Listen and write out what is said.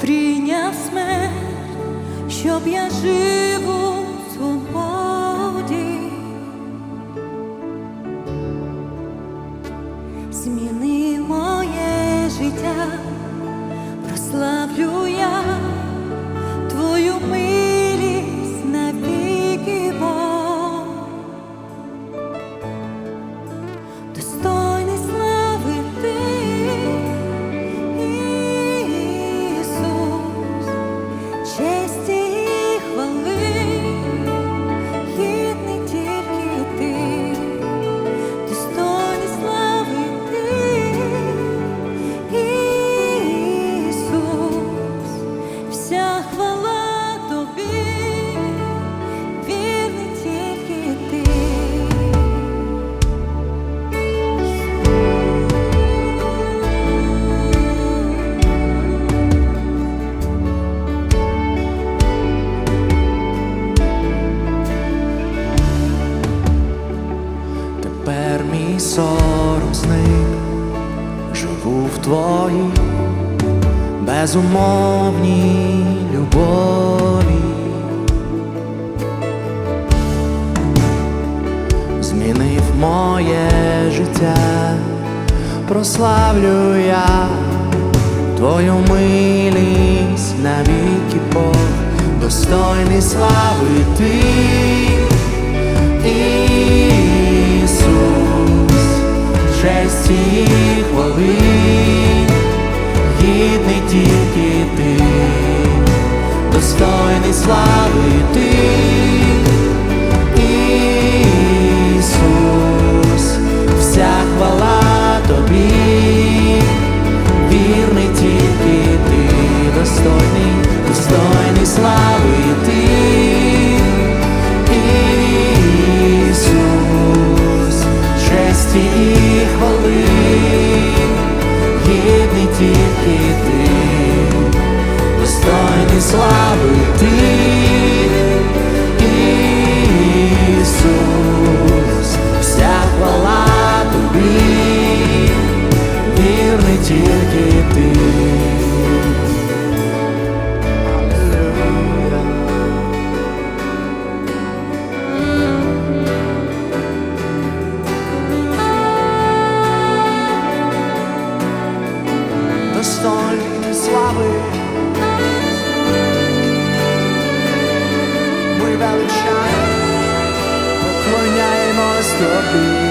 прийняв смерть, щоб я жив у свободі, зміни моє життя. сором зник, живу в твоїй безумовній любові, змінив моє життя, прославлю я твою милість навіки Бог, достойний слави ти честі і хвали, гідний тільки ти, достойний слави. saber